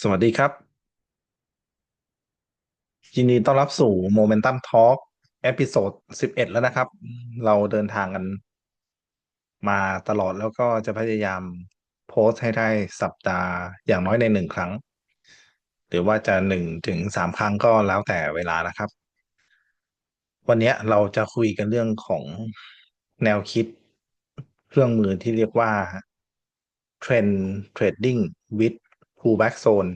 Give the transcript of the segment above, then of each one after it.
สวัสดีครับ ยินดีต้อนรับสู่ Momentum Talk เอพิโซดสิบเอ็ดแล้วนะครับ เราเดินทางกันมาตลอดแล้วก็จะพยายามโพสให้ได้สัปดาห์อย่างน้อยในหนึ่งครั้ง หรือว่าจะหนึ่งถึงสามครั้งก็แล้วแต่เวลานะครับ วันนี้เราจะคุยกันเรื่องของแนวคิด เครื่องมือที่เรียกว่า Trend Trading with Pullback Zone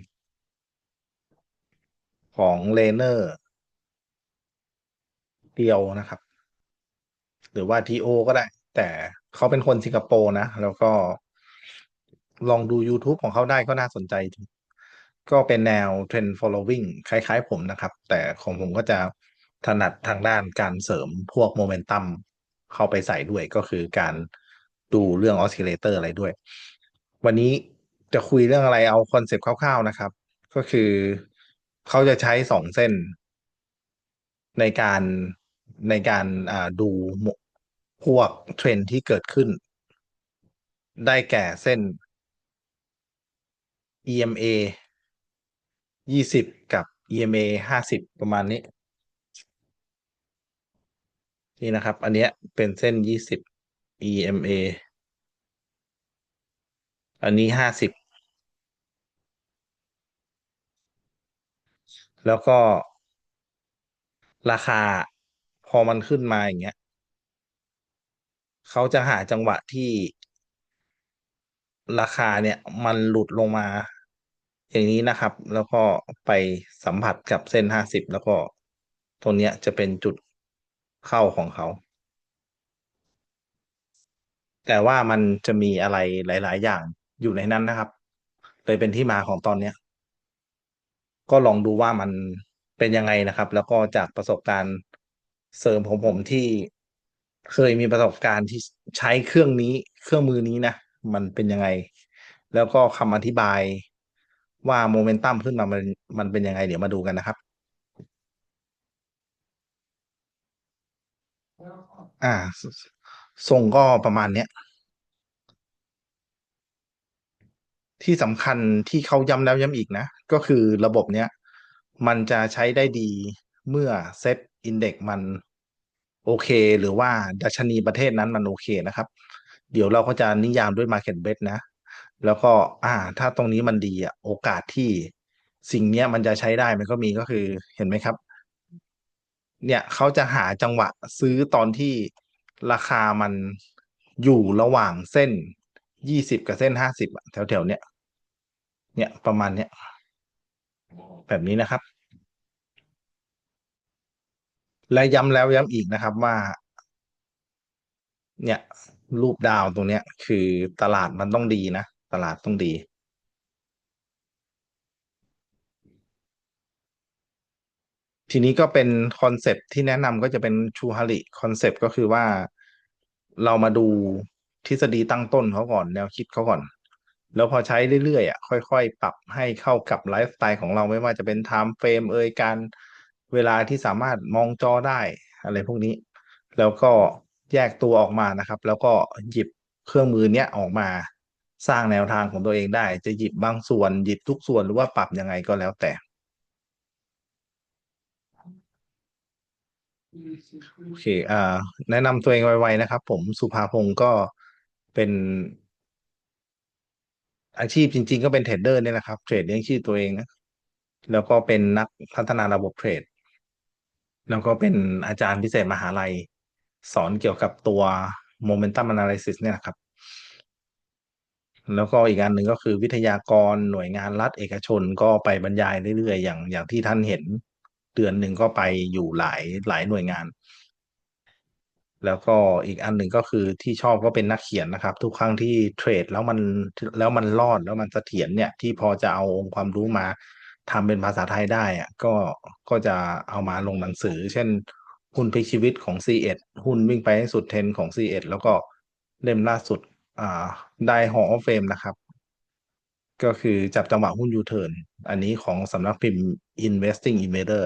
ของเลเนอร์เดียวนะครับ หรือว่าทีโอก็ได้ แต่เขาเป็นคนสิงคโปร์นะ แล้วก็ลองดู YouTube ของเขาได้ก็น่าสนใจ ก็เป็นแนว Trend Following คล้ายๆผมนะครับ แต่ของผมก็จะถนัดทางด้านการเสริมพวกโมเมนตัมเข้าไปใส่ด้วยก็คือการ ดูเรื่องออสซิเลเตอร์อะไรด้วย วันนี้จะคุยเรื่องอะไรเอาคอนเซปต์คร่าวๆนะครับ ก็คือเขาจะใช้สองเส้น ในการในการดูพวกเทรนที่เกิดขึ้น ได้แก่เส้น EMA ยี่สิบกับ EMA ห้าสิบประมาณนี้ นี่นะครับ อันเนี้ยเป็นเส้นยี่สิบ EMA อันนี้ห้าสิบแล้วก็ราคาพอมันขึ้นมาอย่างเงี้ยเขาจะหาจังหวะที่ราคาเนี่ยมันหลุดลงมา อย่างนี้นะครับ แล้วก็ไปสัมผัสกับเส้นห้าสิบแล้วก็ตรงเนี้ยจะเป็นจุดเข้าของเขา แต่ว่ามันจะมีอะไรหลาย ๆ อย่าง อยู่ในนั้นนะครับ เลยเป็นที่มาของตอนเนี้ย ก็ลองดูว่ามันเป็นยังไงนะครับ แล้วก็จากประสบการณ์เสริมของผมที่เคยมีประสบการณ์ที่ใช้เครื่องนี้ เครื่องมือนี้นะมันเป็นยังไง แล้วก็คำอธิบายว่าโมเมนตัมขึ้นมามันมันเป็นยังไง เดี๋ยวมาดูกันนะครับ อ่า ทรงก็ประมาณเนี้ย ที่สำคัญที่เขาย้ำแล้วย้ำอีกนะ ก็คือระบบเนี้ย มันจะใช้ได้ดีเมื่อเซตอินเด็กมันโอเค หรือว่าดัชนีประเทศนั้นมันโอเคนะครับ เดี๋ยวเราก็จะนิยามด้วย Market b e t นะ แล้วก็อ่า ถ้าตรงนี้มันดีอะโอกาสที่สิ่งเนี้ยมันจะใช้ได้มันก็มีก็คือเห็นไหมครับ เนี่ยเขาจะหาจังหวะซื้อตอนที่ราคามันอยู่ระหว่างเส้น ยี่สิบกับเส้นห้าสิบแถวแถวเนี้ยเนี่ยประมาณเนี้ยแบบนี้นะครับ และย้ำแล้วย้ำอีกนะครับว่า เนี่ย รูปดาวตรงเนี้ย คือตลาดมันต้องดีนะ ตลาดต้องดี ทีนี้ก็เป็นคอนเซปที่แนะนำก็จะเป็นชูฮาริคอนเซปก็คือว่าเรามาดู ทฤษฎีตั้งต้นเขาก่อน แนวคิดเขาก่อน แล้วพอใช้เรื่อยๆอะค่อยๆ ปรับให้เข้ากับไลฟ์สไตล์ของเราไม่ว่าจะเป็นไทม์เฟรมเอ่ยการเวลาที่สามารถมองจอได้อะไรพวกนี้ แล้วก็แยกตัวออกมานะครับ แล้วก็หยิบเครื่องมือเนี้ยออกมาสร้างแนวทางของตัวเองได้ จะหยิบบางส่วนหยิบทุกส่วนหรือว่าปรับยังไงก็แล้วแต่โอเคอ่าแนะนำตัวเองไวๆนะครับ ผมสุภาพงศ์ก็ เป็นอาชีพจริง ๆ ก็เป็นเทรดเดอร์เนี่ยนะครับเทรดเลี้ยงชีพตัวเองนะแล้วก็เป็นนักพัฒนาระบบเทรด แล้วก็เป็นอาจารย์พิเศษมหาลัย สอนเกี่ยวกับตัว Momentum Analysis เนี่ยนะครับ แล้วก็อีกอันหนึ่งก็คือวิทยากรหน่วยงานรัฐเอกชนก็ไปบรรยายเรื่อยๆอย่างอย่างที่ท่านเห็นเดือนหนึ่งก็ไปอยู่หลายหลายหน่วยงาน แล้วก็อีกอันหนึ่งก็คือที่ชอบก็เป็นนักเขียนนะครับ ทุกครั้งที่เทรดแล้วมันแล้วมันรอดแล้วมันเสถียรเนี่ยที่พอจะเอาองค์ความรู้มาทำเป็นภาษาไทยได้อะก็ก็จะเอามาลงหนังสือ เช่น หุ้นพลิกชีวิตของ C1 หุ้นวิ่งไปให้สุดเทนของ C1 แล้วก็เล่มล่าสุดอ่าได้หอเฟมนะครับ ก็คือจับจังหวะหุ้นยูเทิร์นอันนี้ของสำนักพิมพ์ Investing Invader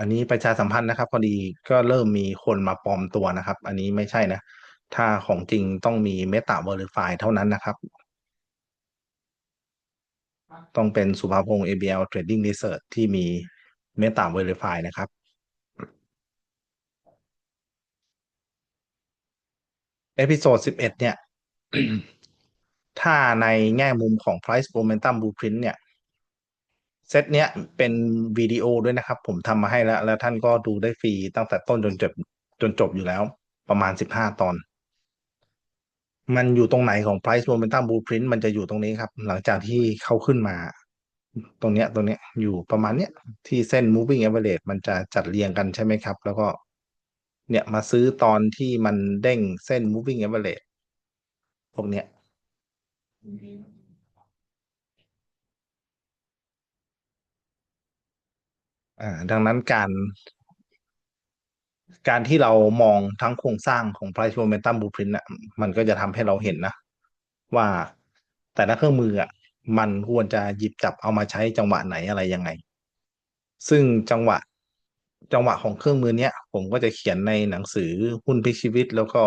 อันนี้ประชาสัมพันธ์นะครับ พอดีก็เริ่มมีคนมาปลอมตัวนะครับ อันนี้ไม่ใช่นะ ถ้าของจริงต้องมี Meta Verify เท่านั้นนะครับ ต้องเป็นสุภาพงศ์ ABL Trading Research ที่มี Meta Verify นะครับเอพิโซดสิบเอ็ดเนี่ย ถ้าในแง่มุมของ price momentum blueprint เนี่ย เซตเนี้ยเป็นวิดีโอด้วยนะครับ ผมทำมาให้แล้ว แล้วท่านก็ดูได้ฟรีตั้งแต่ต้นจนจบจนจบอยู่แล้ว ประมาณสิบห้าตอน มันอยู่ตรงไหนของ price momentum blueprint มันจะอยู่ตรงนี้ครับ หลังจากที่เขาขึ้นมา ตรงเนี้ยตรงเนี้ยอยู่ประมาณเนี้ยที่เส้น moving average มันจะจัดเรียงกันใช่ไหมครับ แล้วก็ เนี่ยมาซื้อตอนที่มันเด้งเส้น moving average พวกเนี้ย อ่าดังนั้นการ การที่เรามองทั้งโครงสร้างของ price momentum blueprint อะมันก็จะทำให้เราเห็นนะ ว่าแต่ละเครื่องมืออะมันควรจะหยิบจับเอามาใช้จังหวะไหนอะไรยังไง ซึ่งจังหวะจังหวะของเครื่องมือเนี้ย ผมก็จะเขียนในหนังสือหุ้นพลิกชีวิต แล้วก็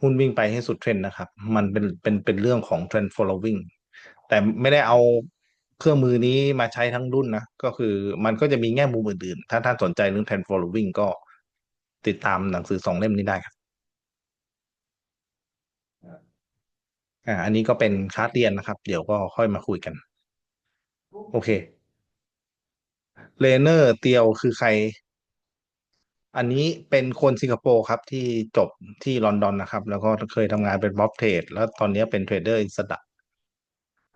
หุ้นวิ่งไปให้สุดเทรนด์นะครับ มันเป็นเป็นเป็นเรื่องของ trend following แต่ไม่ได้เอา เครื่องมือนี้มาใช้ทั้งรุ่นนะ ก็คือมันก็จะมีแง่มุมอื่นๆ ถ้าท่านสนใจเรื่อง trend following ก็ติดตามหนังสือสองเล่มนี้ได้ครับอ่าอันนี้ก็เป็นคลาสเรียนนะครับ เดี๋ยวก็ค่อยมาคุยกัน โอเคเลเนอร์เตียวคือใคร อันนี้เป็นคนสิงคโปร์ครับที่จบที่ลอนดอนนะครับ แล้วก็เคยทำงานเป็นบ๊อบเทรดแล้วตอนนี้เป็นเทรดเดอร์อิสระ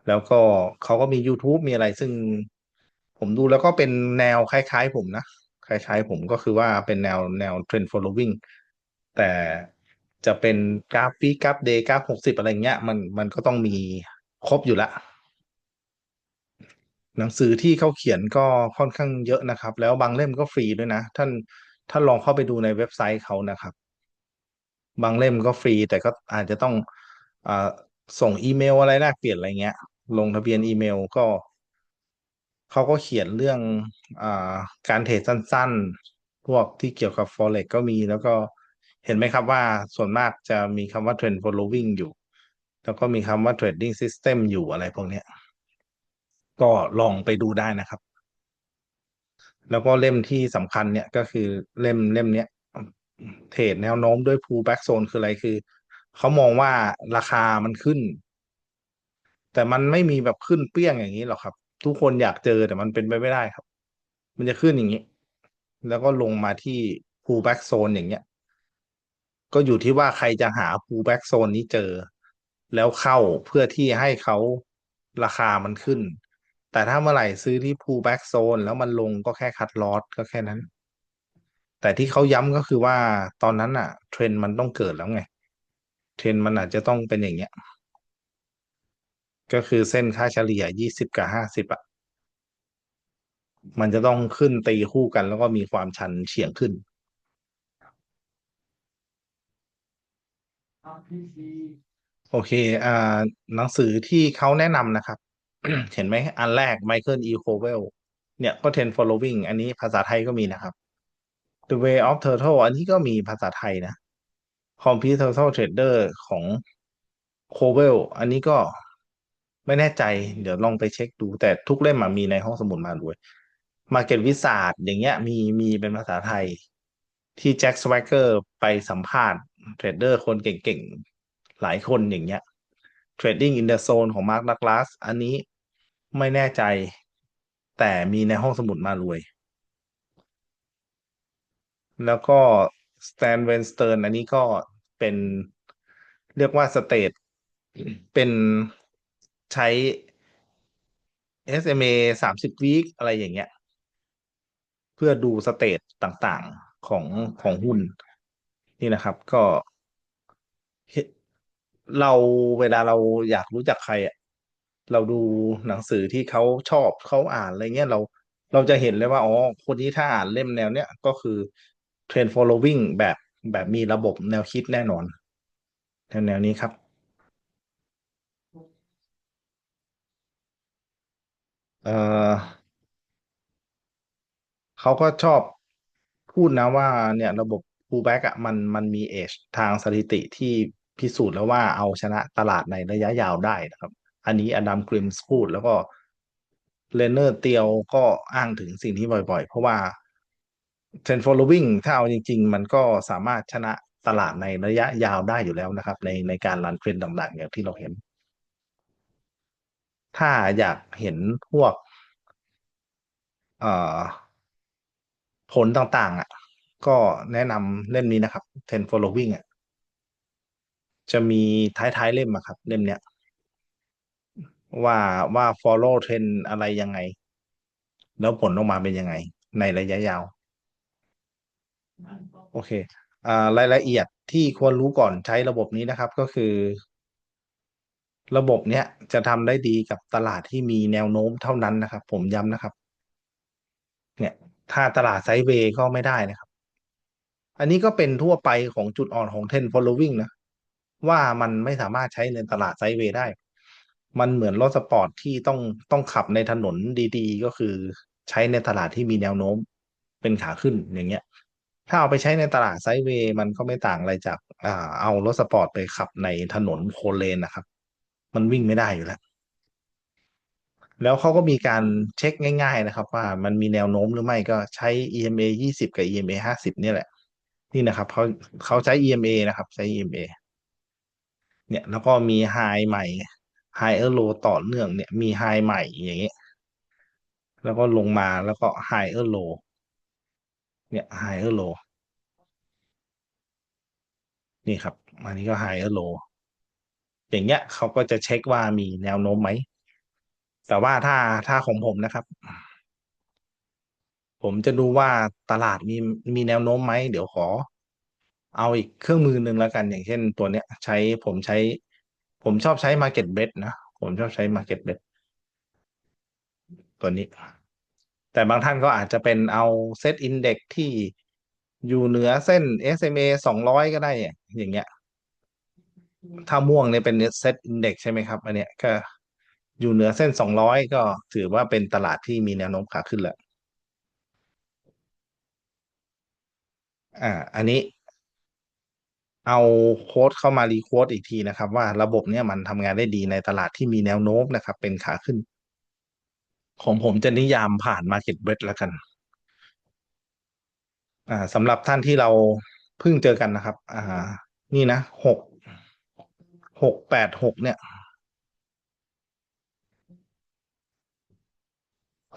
แล้วก็เขาก็มี YouTube มีอะไรซึ่งผมดูแล้วก็เป็นแนวคล้ายๆ ผมนะ คล้าย ๆ ผมก็คือว่าเป็นแนวแนว trend following แต่จะเป็นกราฟวีกราฟเดย์กราฟหกสิบอะไรเงี้ย มันมันก็ต้องมีครบอยู่ละ หนังสือที่เขาเขียนก็ค่อนข้างเยอะนะครับ แล้วบางเล่มก็ฟรีด้วยนะ ท่านท่านลองเข้าไปดูในเว็บไซต์เขานะครับ บางเล่มก็ฟรีแต่ก็อาจจะต้องอ่าส่งอีเมลอะไรแลกเปลี่ยนอะไรเงี้ย ลงทะเบียนอีเมลก็เขาก็เขียนเรื่องอาการเทรดสั้นๆ พวกที่เกี่ยวกับ forex ก็มี แล้วก็เห็นไหมครับว่าส่วนมากจะมีคำว่า trend following อยู่ แล้วก็มีคำว่า trading system อยู่อะไรพวกนี้ก็ลองไปดูได้นะครับ แล้วก็เล่มที่สำคัญเนี่ยก็คือเล่มเล่มเนี้ยเทรดแนวโน้มด้วย pullback zone คืออะไรคือ เขามองว่าราคามันขึ้น แต่มันไม่มีแบบขึ้นเปี้ยงอย่างนี้หรอกครับ ทุกคนอยากเจอแต่มันเป็นไปไม่ได้ครับ มันจะขึ้นอย่างนี้ แล้วก็ลงมาที่ pullback zone อย่างเงี้ย ก็อยู่ที่ว่าใครจะหา pullback zone นี้เจอ แล้วเข้าเพื่อที่ให้เขาราคามันขึ้น แต่ถ้าเมื่อไหร่ซื้อที่ pullback zone แล้วมันลงก็แค่คัดลอสก็แค่นั้น แต่ที่เขาย้ำก็คือว่าตอนนั้นอะเทรนด์มันต้องเกิดแล้วไง เทรนด์มันอาจจะต้องเป็นอย่างเงี้ย ก็คือเส้นค่าเฉลี่ยยี่สิบกับห้าสิบอะมันจะต้องขึ้นตีคู่กัน แล้วก็มีความชันเฉียงขึ้น โอเค อ่า หนังสือที่เขาแนะนำนะครับ เห็นไหม อันแรก Michael E. Cowell เนี่ยก็ ten Following อันนี้ภาษาไทยก็มีนะครับ The Way of Turtle อันนี้ก็มีภาษาไทยนะ Complete Turtle Trader ของ Cowell อันนี้ก็ ไม่แน่ใจ เดี๋ยวลองไปเช็คดู แต่ทุกเล่มมีในห้องสมุดมาด้วย Market Wizard อย่างเงี้ย มีมีเป็นภาษาไทย ที่แจ็คสว a เกอร์ไปสัมภาษณ์เทรดเดอร์คนเก่งๆ หลายคนอย่างเงี้ย Trading in the Zone ของมาร์คดักลาสอันนี้ไม่แน่ใจ แต่มีในห้องสมุดมารวย แล้วก็ Stan w e n s t e r n อันนี้ก็เป็นเรียกว่าสเตทเป็น ใช้ SMA สามสิบวีคอะไรอย่างเงี้ย เพื่อดูสเตทต่างๆของของหุ้น นี่นะครับ ก็เห็นเราเวลาเราอยากรู้จักใครอะเราดูหนังสือที่เขาชอบเขาอ่านอะไรเงี้ยเราเราจะเห็นเลยว่าอ๋อคนนี้ถ้าอ่านเล่มแนวเนี้ยก็คือ trend following แบบแบบมีระบบแนวคิดแน่นอน แนวแนวนี้ครับ เอ่อเขาก็ชอบพูดนะว่าเนี่ยระบบ pullback อะมันมันมีเอจทางสถิติที่พิสูจน์แล้วว่าเอาชนะตลาดในระยะยาวได้นะครับ อันนี้อดัมกริมส์พูดแล้วก็เลนเนอร์เตียวก็อ้างถึงสิ่งที่บ่อยๆ เพราะว่าเทรน following ถ้าเอาจริง ๆ มันก็สามารถชนะตลาดในระยะยาวได้อยู่แล้วนะครับ ในในการรันเทรนต่างๆ อย่างที่เราเห็น ถ้าอยากเห็นพวก เอ่อ ผลต่างๆ อะ ก็แนะนำเล่มนี้นะครับ Ten Following อะ จะมีท้าย ๆ เล่มอะครับ เล่มเนี้ย ว่าว่า follow trend อะไรยังไง แล้วผลออกมาเป็นยังไง ในระยะยาว โอเคอ่ารายละเอียดที่ควรรู้ก่อนใช้ระบบนี้นะครับ ก็คือ ระบบเนี้ยจะทำได้ดีกับตลาดที่มีแนวโน้มเท่านั้นนะครับ ผมย้ำนะครับ เนี่ย ถ้าตลาดไซด์เวย์ก็ไม่ได้นะครับ อันนี้ก็เป็นทั่วไปของจุดอ่อนของ Ten Following นะ ว่ามันไม่สามารถใช้ในตลาดไซด์เวย์ได้ มันเหมือนรถสปอร์ตที่ต้องต้องขับในถนนดีๆ ก็คือใช้ในตลาดที่มีแนวโน้มเป็นขาขึ้นอย่างเงี้ย ถ้าเอาไปใช้ในตลาดไซด์เวย์มันก็ไม่ต่างอะไรจากอ่าเอารถสปอร์ตไปขับในถนนโคเลนนะครับ มันวิ่งไม่ได้อยู่แล้ว แล้วเขาก็มีการเช็คง่าย ๆ นะครับ ว่ามันมีแนวโน้มหรือไม่ก็ใช้ EMA ยี่สิบกับ EMA ห้าสิบนี่แหละ นี่นะครับเขาเขาใช้ EMA นะครับ ใช้ EMA เนี่ย แล้วก็มีไฮใหม่ไฮเออร์โลต่อเนื่องเนี่ยมีไฮใหม่อย่างเงี้ยแล้วก็ลงมาแล้วก็ไฮเออร์โลเนี่ยไฮเออร์โลนี่ครับ อันนี้ก็ไฮเออร์โล อย่างเงี้ยเขาก็จะเช็คว่ามีแนวโน้มไหม แต่ว่าถ้าถ้าของผมนะครับ ผมจะดูว่าตลาดมีมีแนวโน้มไหม เดี๋ยวขอ เอาอีกเครื่องมือหนึ่งแล้วกัน อย่างเช่นตัวเนี้ย ใช้ผมใช้ ผมชอบใช้ Market Bet นะ ผมชอบใช้ Market Bet ตัวนี้ แต่บางท่านก็อาจจะเป็นเอาเซตอินเด็กที่อยู่เหนือเส้น SMA สองร้อยก็ได้ อย่างเงี้ย ถ้าม่วงเนี่ยเป็นเซตอินเด็กใช่ไหมครับ อันเนี้ยก็อยู่เหนือเส้นสองร้อยก็ถือว่าเป็นตลาดที่มีแนวโน้มขาขึ้นแหล้วอ่า อันนี้ เอาโค้ดเข้ามารีโค้ดอีกทีนะครับ ว่าระบบเนี้ยมันทำงานได้ดีในตลาดที่มีแนวโน้มนะครับ เป็นขาขึ้น ของผมจะนิยามผ่าน Market b r e a d แล้วกัน อ่าสำหรับท่านที่เราเพิ่งเจอกันนะครับ อ่า นี่นะหก หกแปดหกเนี่ย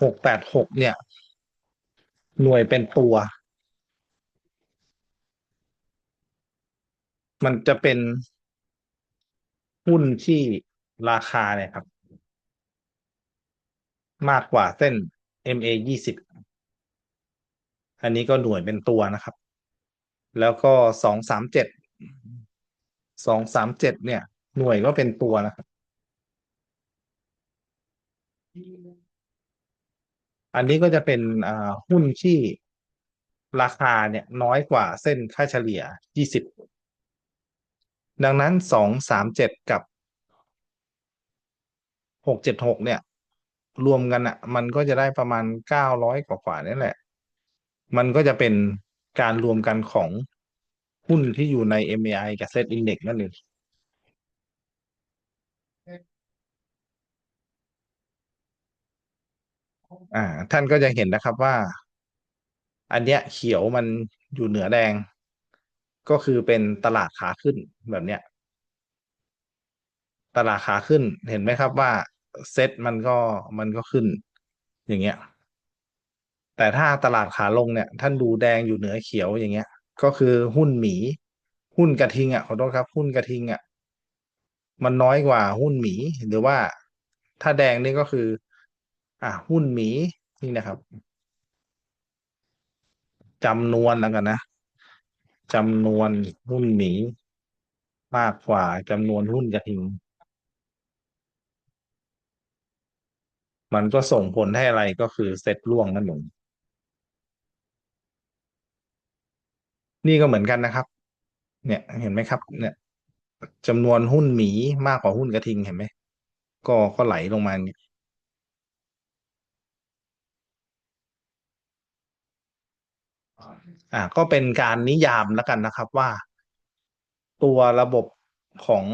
หกแปดหกเนี่ย หน่วยเป็นตัว มันจะเป็นหุ้นที่ราคาเนี่ยครับ มากกว่าเส้น MA ยี่สิบอันนี้ก็หน่วยเป็นตัวนะครับ แล้วก็สองสามเจ็ดสองสามเจ็ดเนี่ย หน่วยก็เป็นตัวนะครับ อันนี้ก็จะเป็นหุ้นที่ราคาเนี่ยน้อยกว่าเส้นค่าเฉลี่ยยี่สิบดังนั้นสองสามเจ็ดกับหกเจ็ดหกเนี่ย รวมกันอะ มันก็จะได้ประมาณเก้าร้อยกว่านี่แหละ มันก็จะเป็นการรวมกันของหุ้นที่อยู่ใน MAI กับ Set Index นั่นเอง อ่า ท่านก็จะเห็นนะครับว่า อันเนี้ยเขียวมันอยู่เหนือแดง ก็คือเป็นตลาดขาขึ้นแบบเนี้ย ตลาดขาขึ้นเห็นไหมครับว่าเซ็ตมันก็มันก็ขึ้น อย่างเงี้ย แต่ถ้าตลาดขาลงเนี่ย ท่านดูแดงอยู่เหนือเขียวอย่างเงี้ย ก็คือหุ้นหมี หุ้นกระทิงอะขอโทษครับ หุ้นกระทิงอะมันน้อยกว่าหุ้นหมีหรือว่าถ้าแดงนี่ก็คือ อะหุ้นหมีนี่นะครับจำนวนแล้วกันนะจำนวนหุ้นหมีมากกว่าจำนวนหุ้นกระทิง มันก็ส่งผลให้อะไรก็คือเซ็ตร่วงนั่นเองนี่ก็เหมือนกันนะครับ เนี่ย เห็นไหมครับ เนี่ยจำนวนหุ้นหมีมากกว่าหุ้นกระทิงเห็นไหมก็ก็ไหลลงมาเนี่ย อ่าก็เป็นการนิยามแล้วกันนะครับว่า ตัวระบบของ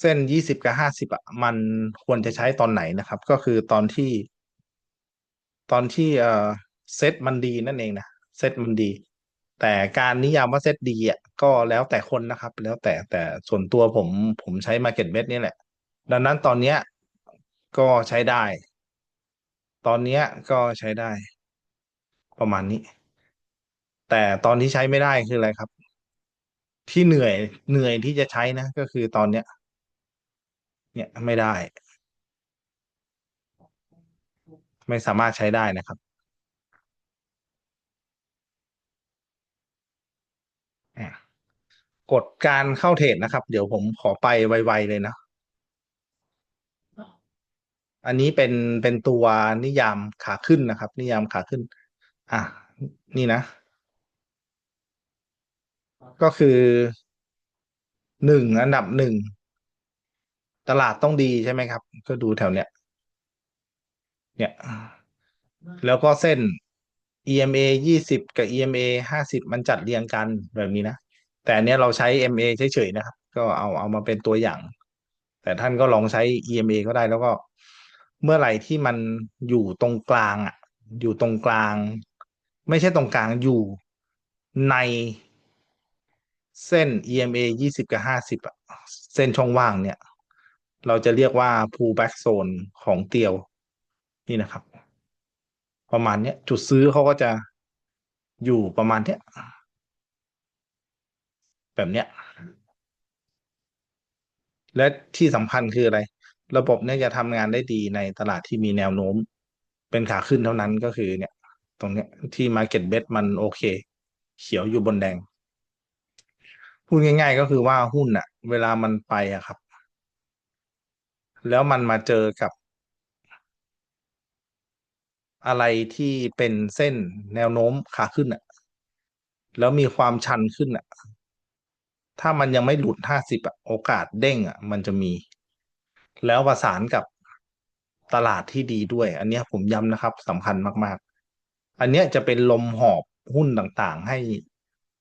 เส้นยี่สิบกับห้าสิบอะมันควรจะใช้ตอนไหนนะครับ ก็คือตอนที่ ตอนที่เอ่อเซตมันดีนั่นเองนะเซตมันดี แต่การนิยามว่าเซตดีอะก็แล้วแต่คนนะครับ แล้วแต่แต่ส่วนตัวผมผมใช้ Market Bet นี่แหละ ดังนั้นตอนเนี้ยก็ใช้ได้ ตอนเนี้ยก็ใช้ได้ ประมาณนี้ แต่ตอนที่ใช้ไม่ได้คืออะไรครับ ที่เหนื่อยเหนื่อยที่จะใช้นะ ก็คือตอนเนี้ย เนี่ยไม่ได้ ไม่สามารถใช้ได้นะครับกฎการเข้าเทรดนะครับ เดี๋ยวผมขอไปไวๆเลยนะ อันนี้เป็นเป็นตัวนิยามขาขึ้นนะครับ นิยามขาขึ้น อะ นี่นะ ก็คือหนึ่งอันดับหนึ่ง ตลาดต้องดีใช่ไหมครับ ก็ดูแถวเนี้ย เนี่ย แล้วก็เส้น EMA ยี่สิบกับ EMA ห้าสิบมันจัดเรียงกันแบบนี้นะ แต่อันเนี้ยเราใช้ MA เฉยๆนะครับ ก็เอาเอามาเป็นตัวอย่าง แต่ท่านก็ลองใช้ EMA ก็ได้แล้วก็เมื่อไหร่ที่มันอยู่ตรงกลางอะ อยู่ตรงกลาง ไม่ใช่ตรงกลางอยู่ในเส้น EMA ยี่สิบกับห้าสิบอะเส้นช่องว่างเนี่ย เราจะเรียกว่า pullback zone ของเตียว นี่นะครับ ประมาณเนี้ย จุดซื้อเขาก็จะอยู่ประมาณเนี้ย แบบเนี้ย และที่สำคัญคืออะไร ระบบเนี่ยจะทำงานได้ดีในตลาดที่มีแนวโน้ม เป็นขาขึ้นเท่านั้นก็คือเนี่ย ตรงเนี้ยที่ Market Bet มันโอเค เขียวอยู่บนแดง พูดง่าย ๆ ก็คือว่าหุ้นอะเวลามันไปอะครับ แล้วมันมาเจอกับ อะไรที่เป็นเส้นแนวโน้มขาขึ้นอะแล้วมีความชันขึ้นอะถ้ามันยังไม่หลุดห้าสิบอะโอกาสเด้งอะมันจะมี แล้วประสานกับตลาดที่ดีด้วย อันนี้ผมย้ำนะครับสำคัญมาก ๆ อันเนี้ยจะเป็นลมหอบหุ้นต่างๆ ให้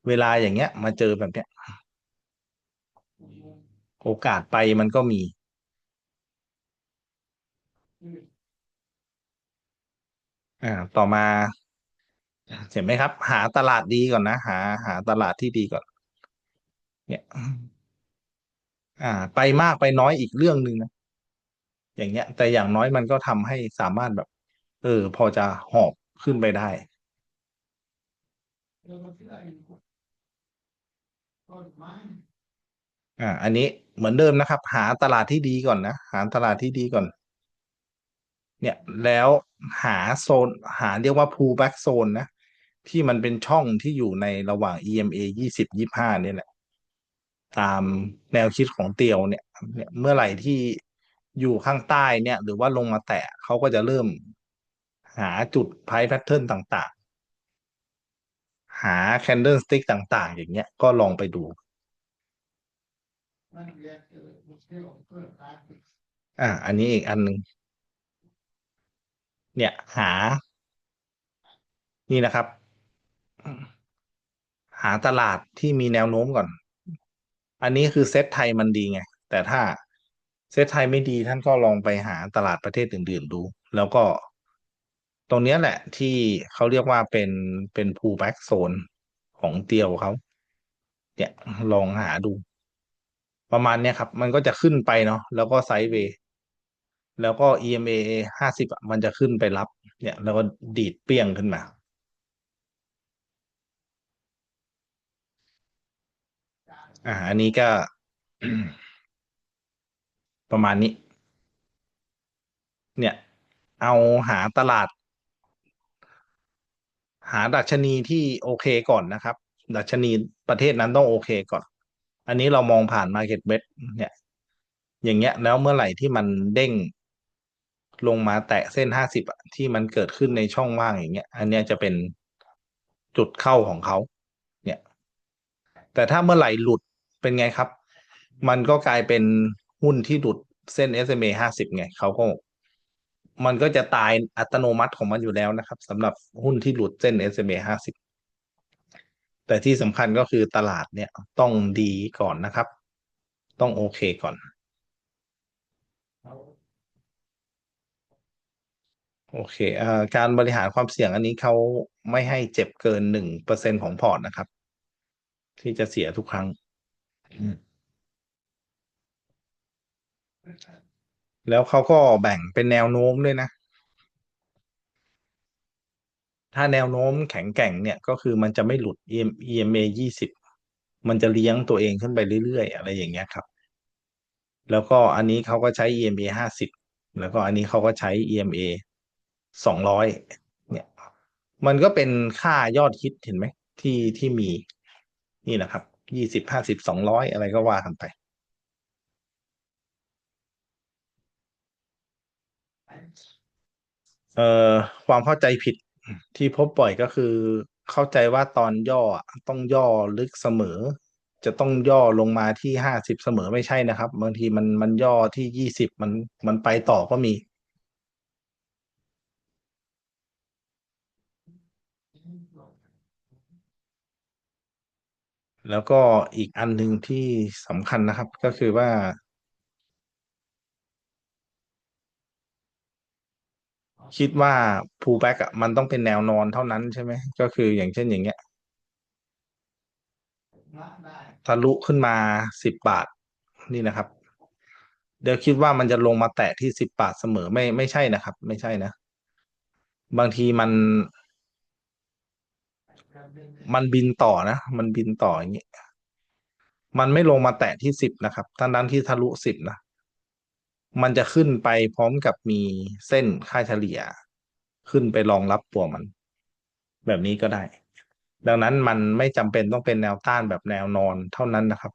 เวลาอย่างเงี้ย มาเจอแบบเนี้ย โอกาสไปมันก็มี อ่า ต่อมา เห็นไหมครับ หาตลาดดีก่อนนะ หา หาตลาดที่ดีก่อน เนี่ย อ่า ไปมากไปน้อยอีกเรื่องหนึ่งนะอย่างเงี้ย แต่อย่างน้อยมันก็ทำให้สามารถแบบ เออ พอจะหอบ ขึ้นไปได้ อ่า อันนี้เหมือนเดิมนะครับ หาตลาดที่ดีก่อนนะ หาตลาดที่ดีก่อน เนี่ยแล้วหาโซน หาเรียกว่า pullback zone นะ ที่มันเป็นช่องที่อยู่ในระหว่าง EMA ยี่สิบยี่ห้านี่แหละ ตามแนวคิดของเตียวเนี่ยเนี่ย เมื่อไหร่ที่อยู่ข้างใต้เนี่ย หรือว่าลงมาแตะเขาก็จะเริ่ม หาจุดไพ่แพทเทิร์นต่างๆ หาแคนเดิลสติ๊กต่างๆ อย่างเงี้ยก็ลองไปดูอ่าอันนี้อีกอันหนึ่งเนี่ยหา นี่นะครับ หาตลาดที่มีแนวโน้มก่อน อันนี้คือเซตไทยมันดีไง แต่ถ้าเซตไทยไม่ดีท่านก็ลองไปหาตลาดประเทศอื่น ๆ ดู แล้วก็ ตรงเนี้ยแหละที่เขาเรียกว่าเป็นเป็น pullback zone ของเตียวเขาเนี่ยลองหาดู ประมาณเนี้ยครับ มันก็จะขึ้นไปเนาะแล้วก็ไซด์เวย์แล้วก็ EMA ห้าสิบมันจะขึ้นไปรับ เนี่ย แล้วก็ดีดเปี้ยงขึ้นมา อ่า อันนี้ก็ประมาณนี้ เนี่ย เอาหาตลาดาดัชนีที่โอเคก่อนนะครับ ดัชนีประเทศนั้นต้องโอเคก่อน อันนี้เรามองผ่าน Market Bet เนี่ย อย่างเงี้ย แล้วเมื่อไหร่ที่มันเด้งลงมาแตะเส้นห้าสิบที่มันเกิดขึ้นในช่องว่างอย่างเงี้ย อันเนี้ยจะเป็นจุดเข้าของเขา เนี่ย แต่ถ้าเมื่อไหร่หลุดเป็นไงครับ มันก็กลายเป็นหุ้นที่หลุดเส้น SMA ห้าสิบไงเขาก็ มันก็จะตายอัตโนมัติของมันอยู่แล้วนะครับสำหรับหุ้นที่หลุดเส้น SMA ห้าสิบแต่ที่สำคัญก็คือตลาดเนี่ยต้องดีก่อนนะครับ ต้องโอเคก่อน โอเคอ่อการบริหารความเสี่ยงอันนี้เขาไม่ให้เจ็บเกินหนึ่งเปอร์เซ็นของพอร์ตนะครับ ที่จะเสียทุกครั้ง แล้วเขาก็แบ่งเป็นแนวโน้มด้วยนะ ถ้าแนวโน้มแข็งแกร่งเนี่ยก็คือมันจะไม่หลุด EMA ยี่สิบมันจะเลี้ยงตัวเองขึ้นไปเรื่อยๆ อะไรอย่างเงี้ยครับ แล้วก็อันนี้เขาก็ใช้ EMA ห้าสิบแล้วก็อันนี้เขาก็ใช้ EMA สองร้อยเนี่ย มันก็เป็นค่ายอดฮิตเห็นไหมที่ที่มีนี่นะครับยี่สิบห้าสิบสองร้อยอะไรก็ว่ากันไป เอ่อความเข้าใจผิดที่พบบ่อยก็คือ เข้าใจว่าตอนย่อต้องย่อลึกเสมอ จะต้องย่อลงมาที่ห้าสิบเสมอไม่ใช่นะครับ บางทีมันมันย่อที่ยี่สิบมันมันไปต่อก็มี แล้วก็อีกอันหนึ่งที่สำคัญนะครับ ก็คือว่า คิดว่า pullback อะมันต้องเป็นแนวนอนเท่านั้นใช่ไหม ก็คืออย่างเช่นอย่างเงี้ยทะลุขึ้นมาสิบบาทนี่นะครับ เดี๋ยวคิดว่ามันจะลงมาแตะที่สิบบาทเสมอไม่ไม่ใช่นะครับ ไม่ใช่นะ บางทีมัน มันบินต่อนะ มันบินต่ออย่างนี้มันไม่ลงมาแตะที่สิบนะครับทั้งนั้นที่ทะลุสิบนะ มันจะขึ้นไปพร้อมกับมีเส้นค่าเฉลี่ย ขึ้นไปรองรับตัวมัน แบบนี้ก็ได้ ดังนั้นมันไม่จำเป็นต้องเป็นแนวต้านแบบแนวนอนเท่านั้นนะครับ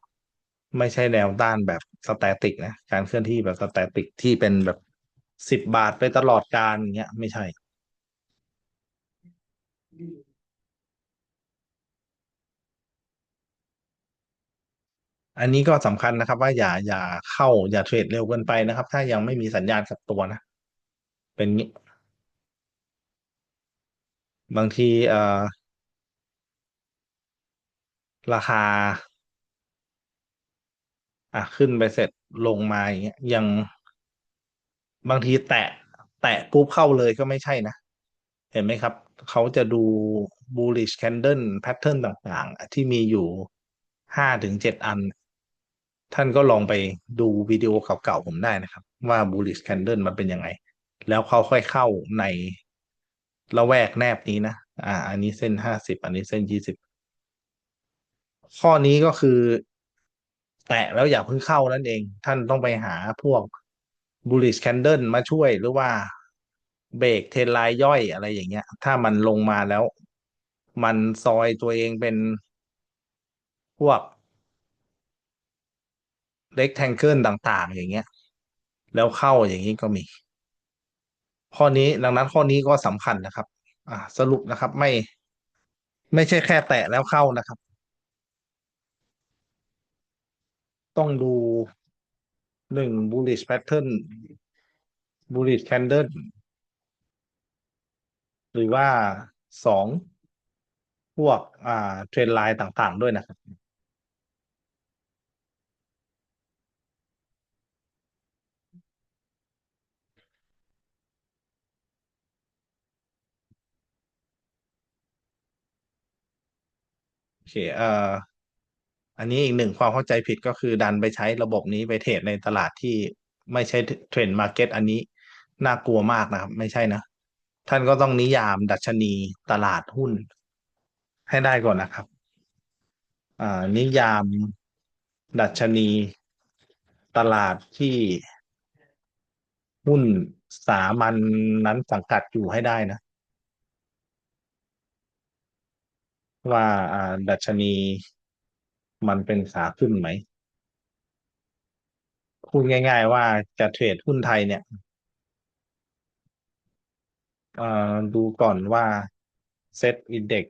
ไม่ใช่แนวต้านแบบสแตติกนะการเคลื่อนที่แบบสแตติกที่เป็นแบบสิบบาทไปตลอดการอย่างเงี้ยไม่ใช่ อันนี้ก็สำคัญนะครับ ว่าอย่าอย่าเข้าอย่าเทรดเร็วเกินไปนะครับ ถ้ายังไม่มีสัญญาณกับตัวนะ เป็นงี้ บางทีเอ่อราคา อะขึ้นไปเสร็จลงมาอย่างเงี้ยยังบางทีแตะแตะปุ๊บเข้าเลยก็ไม่ใช่นะ เห็นไหมครับ เขาจะดู bullish candle pattern ต่างๆ ที่มีอยู่ห้าถึงเจ็ดอัน ท่านก็ลองไปดูวิดีโอเก่าๆผมได้นะครับ ว่า bullish candle มันเป็นยังไง แล้วเขาค่อยเข้าในละแวกแนบนี้นะ อ่า อันนี้เส้นห้าสิบอันนี้เส้นยี่สิบข้อนี้ก็คือ แตะแล้วอย่าเพิ่งเข้านั่นเอง ท่านต้องไปหาพวก bullish candle มาช่วยหรือว่าเบรกเทนไลน์ย่อยอะไรอย่างเงี้ย ถ้ามันลงมาแล้ว มันซอยตัวเองเป็นพวก rectangle ต่างๆ อย่างเงี้ย แล้วเข้าอย่างนี้ก็มี ข้อนี้ดังนั้นข้อนี้ก็สำคัญนะครับ อ่า สรุปนะครับ ไม่ ไม่ใช่แค่แตะแล้วเข้านะครับ ต้องดูหนึ่ง bullish pattern bullish candle หรือว่าสองพวกอ่าเทรนไลน์ต่างๆ ด้วยนะครับ เคเอ่ออันนี้อีกหนึ่งความเข้าใจผิดก็คือดันไปใช้ระบบนี้ไปเทรดในตลาดที่ไม่ใช่เทรนด์มาร์เก็ตอันนี้น่ากลัวมากนะครับ ไม่ใช่นะ ท่านก็ต้องนิยามดัชนีตลาดหุ้น ให้ได้ก่อนนะครับ อ่า นิยามดัชนีตลาดที่หุ้นสามัญนั้นสังกัดอยู่ให้ได้นะ ว่าอ่าดัชนีมันเป็นขาขึ้นไหมพูดง่ายๆว่าจะเทรดหุ้นไทยเนี่ยเอ่อดูก่อนว่าเซ็ตอินเด็ก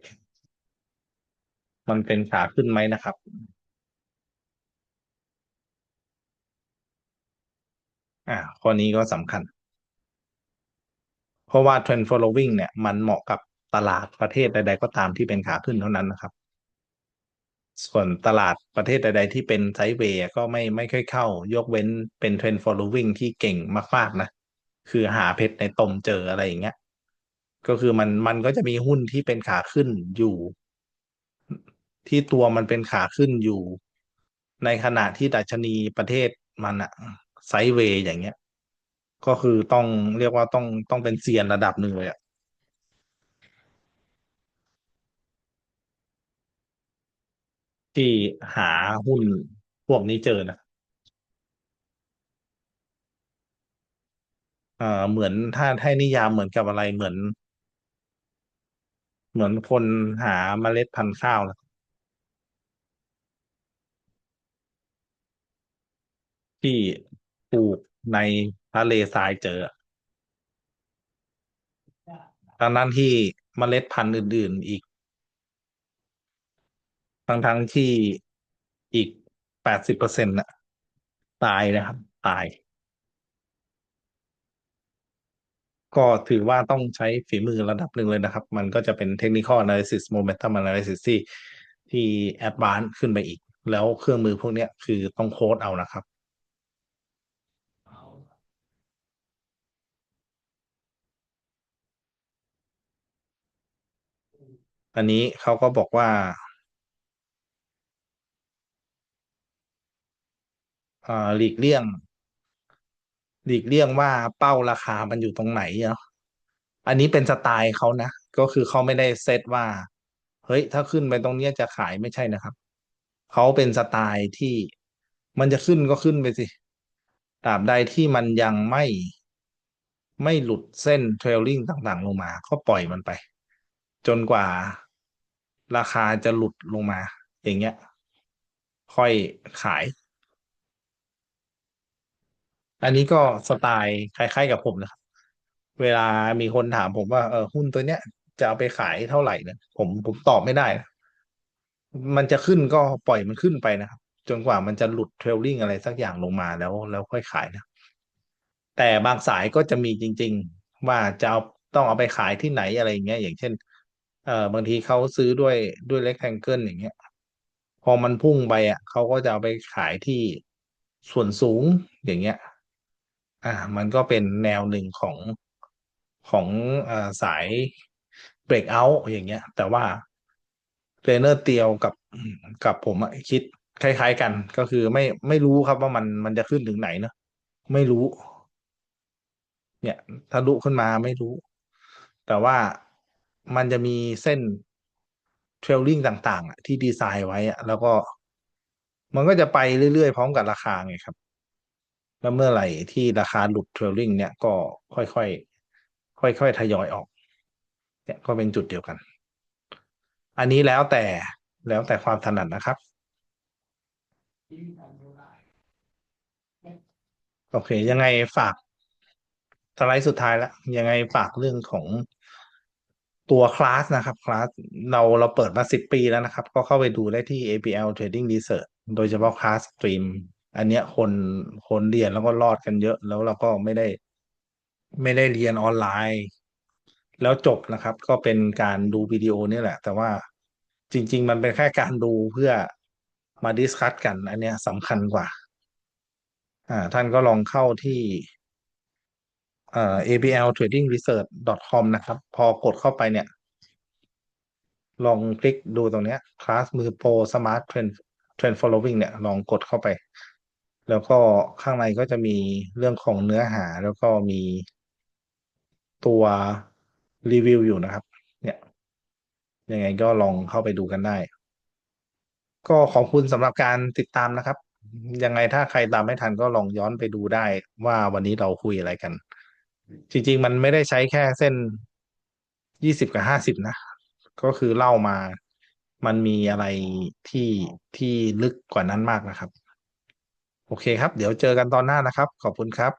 มันเป็นขาขึ้นไหมนะครับ อ่าข้อนี้ก็สำคัญ เพราะว่า trend following เนี่ย มันเหมาะกับ ตลาดประเทศใด ๆ ก็ตามที่เป็นขาขึ้นเท่านั้นนะครับ ส่วนตลาดประเทศใด ๆ ที่เป็นไซด์เวย์ก็ไม่ไม่ค่อยเข้า ยกเว้นเป็น trend following ที่เก่งมากๆนะ คือหาเพชรในตมเจออะไรอย่างเงี้ย ก็คือมันมันก็จะมีหุ้นที่เป็นขาขึ้นอยู่ ที่ตัวมันเป็นขาขึ้นอยู่ ในขณะที่ดัชนีประเทศมันอะไซด์เวย์อย่างเงี้ยก็คือต้องเรียกว่าต้องต้องเป็นเซียนระดับหนึ่งเลยอะ ที่หาหุ้นพวกนี้เจอนะเอ่อเหมือนถ้าให้นิยามเหมือนกับอะไรเหมือน เหมือนคนหาเมล็ดพันธุ์ข้าวนะที่ปลูกในทะเลทรายเจออะดังนั้นที่เมล็ดพันธุ์อื่น ๆ อีก ทั้งทั้งที่อีกแปดสิบเปอร์เซ็นต์น่ะ ตายนะครับ ตาย ก็ถือว่าต้องใช้ฝีมือระดับหนึ่งเลยนะครับ มันก็จะเป็น technical analysis momentum analysis ที่ที่ advanced ขึ้นไปอีก แล้วเครื่องมือพวกนี้คือต้องโค้ดเอานะครับอันนี้เขาก็บอกว่าเอ่อ หลีกเลี่ยง หลีกเลี่ยงว่าเป้าราคามันอยู่ตรงไหนเนาะอันนี้เป็นสไตล์เขานะ ก็คือเขาไม่ได้เซตว่า เฮ้ย ถ้าขึ้นไปตรงเนี้ยจะขายไม่ใช่นะครับ เขาเป็นสไตล์ที่มันจะขึ้นก็ขึ้นไปสิตราบใดที่มันยังไม่ไม่หลุดเส้นเทรลลิ่งต่างๆ ลงมา ก็ปล่อยมันไป จนกว่าราคาจะหลุดลงมา อย่างเงี้ย ค่อยขาย อันนี้ก็สไตล์คล้ายๆกับผมนะครับ เวลามีคนถามผมว่าเออหุ้นตัวเนี้ย จะเอาไปขายเท่าไหร่เนี่ยผมผมตอบไม่ได้นะมันจะขึ้นก็ปล่อยมันขึ้นไปนะครับ จนกว่ามันจะหลุดเทรลลิ่งอะไรสักอย่างลงมาแล้วแล้วค่อยขายนะ แต่บางสายก็จะมีจริง ๆ ว่าจะเอาต้องเอาไปขายที่ไหนอะไรอย่างเงี้ย อย่างเช่น เอ่อบางทีเขาซื้อด้วยด้วยเล็กแทงเกิลอย่างเงี้ย พอมันพุ่งไปอะเขาก็จะเอาไปขายที่ส่วนสูงอย่างเงี้ย อ่า มันก็เป็นแนวหนึ่งของของอสาย breakout อย่างเงี้ย แต่ว่าเทรนเนอร์เตียวกับกับผมคิดคล้ายๆกันก็คือไม่ไม่รู้ครับว่ามันมันจะขึ้นถึงไหนเนอะไม่รู้ เนี่ยทะลุขึ้นมาไม่รู้ แต่ว่ามันจะมีเส้นเทรลลิ่งต่าง ๆ ที่ดีไซน์ไว้แล้วก็ มันก็จะไปเรื่อย ๆ พร้อมกับราคาไงครับ แล้วเมื่อไหร่ที่ราคาหลุดเทรลลิงเนี่ยก็ค่อยๆค่อยๆทยอยออก เนี่ยก็เป็นจุดเดียวกัน อันนี้แล้วแต่แล้วแต่ความถนัดนะครับ โอเค ยังไงฝากสไลด์สุดท้ายแล้ว ยังไงฝากเรื่องของตัวคลาสนะครับคลาสเราเราเปิดมาสิบปีแล้วนะครับ ก็เข้าไปดูได้ที่ APL Trading Research โดยเฉพาะคลาสสตรีม อันเนี้ยคนคนเรียนแล้วก็รอดกันเยอะ แล้วเราก็ไม่ได้ ไม่ได้เรียนออนไลน์ แล้วจบนะครับ ก็เป็นการดูวิดีโอนี่แหละ แต่ว่าจริง ๆ มันเป็นแค่การดูเพื่อมาดิสคัตกัน อันเนี้ยสำคัญกว่า อ่า ท่านก็ลองเข้าที่เอ่อ abltradingresearch.com นะครับ พอกดเข้าไปเนี่ย ลองคลิกดูตรงเนี้ยคลาสมือโปร Smart Trend Trend Following เนี่ย ลองกดเข้าไป แล้วก็ข้างในก็จะมีเรื่องของเนื้อหาแล้วก็มีตัวรีวิวอยู่นะครับ เนี่ย ยังไงก็ลองเข้าไปดูกันได้ ก็ขอบคุณสำหรับการติดตามนะครับ ยังไงถ้าใครตามไม่ทันก็ลองย้อนไปดูได้ว่าวันนี้เราคุยอะไรกัน จริง ๆ มันไม่ได้ใช้แค่เส้นยี่สิบกับห้าสิบนะ ก็คือเล่ามามันมีอะไรที่ที่ลึกกว่านั้นมากนะครับ โอเคครับ เดี๋ยวเจอกันตอนหน้านะครับ ขอบคุณครับ